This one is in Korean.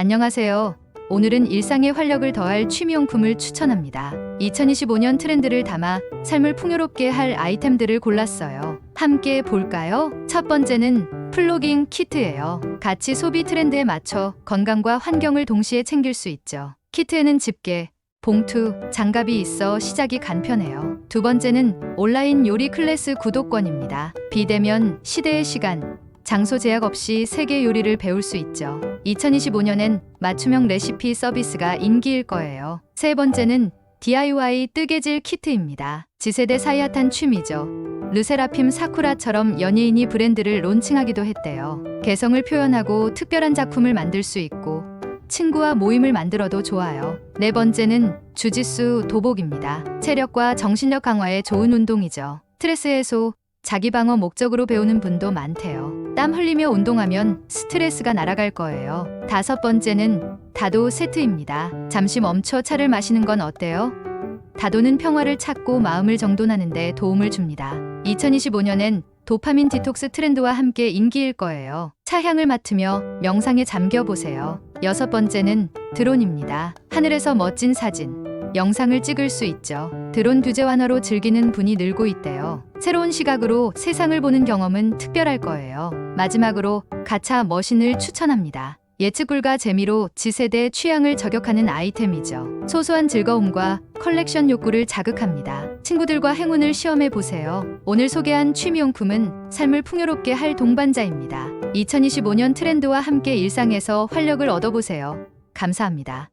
안녕하세요. 오늘은 일상의 활력을 더할 취미용품을 추천합니다. 2025년 트렌드를 담아 삶을 풍요롭게 할 아이템들을 골랐어요. 함께 볼까요? 첫 번째는 플로깅 키트예요. 같이 소비 트렌드에 맞춰 건강과 환경을 동시에 챙길 수 있죠. 키트에는 집게, 봉투, 장갑이 있어 시작이 간편해요. 두 번째는 온라인 요리 클래스 구독권입니다. 비대면, 시대의 시간, 장소 제약 없이 세계 요리를 배울 수 있죠. 2025년엔 맞춤형 레시피 서비스가 인기일 거예요. 세 번째는 DIY 뜨개질 키트입니다. 지세대 사이 핫한 취미죠. 르세라핌 사쿠라처럼 연예인이 브랜드를 론칭하기도 했대요. 개성을 표현하고 특별한 작품을 만들 수 있고 친구와 모임을 만들어도 좋아요. 네 번째는 주짓수 도복입니다. 체력과 정신력 강화에 좋은 운동이죠. 스트레스 해소, 자기 방어 목적으로 배우는 분도 많대요. 땀 흘리며 운동하면 스트레스가 날아갈 거예요. 다섯 번째는 다도 세트입니다. 잠시 멈춰 차를 마시는 건 어때요? 다도는 평화를 찾고 마음을 정돈하는데 도움을 줍니다. 2025년엔 도파민 디톡스 트렌드와 함께 인기일 거예요. 차 향을 맡으며 명상에 잠겨 보세요. 여섯 번째는 드론입니다. 하늘에서 멋진 사진, 영상을 찍을 수 있죠. 드론 규제 완화로 즐기는 분이 늘고 있대요. 새로운 시각으로 세상을 보는 경험은 특별할 거예요. 마지막으로 가차 머신을 추천합니다. 예측불가 재미로 지세대 취향을 저격하는 아이템이죠. 소소한 즐거움과 컬렉션 욕구를 자극합니다. 친구들과 행운을 시험해 보세요. 오늘 소개한 취미용품은 삶을 풍요롭게 할 동반자입니다. 2025년 트렌드와 함께 일상에서 활력을 얻어보세요. 감사합니다.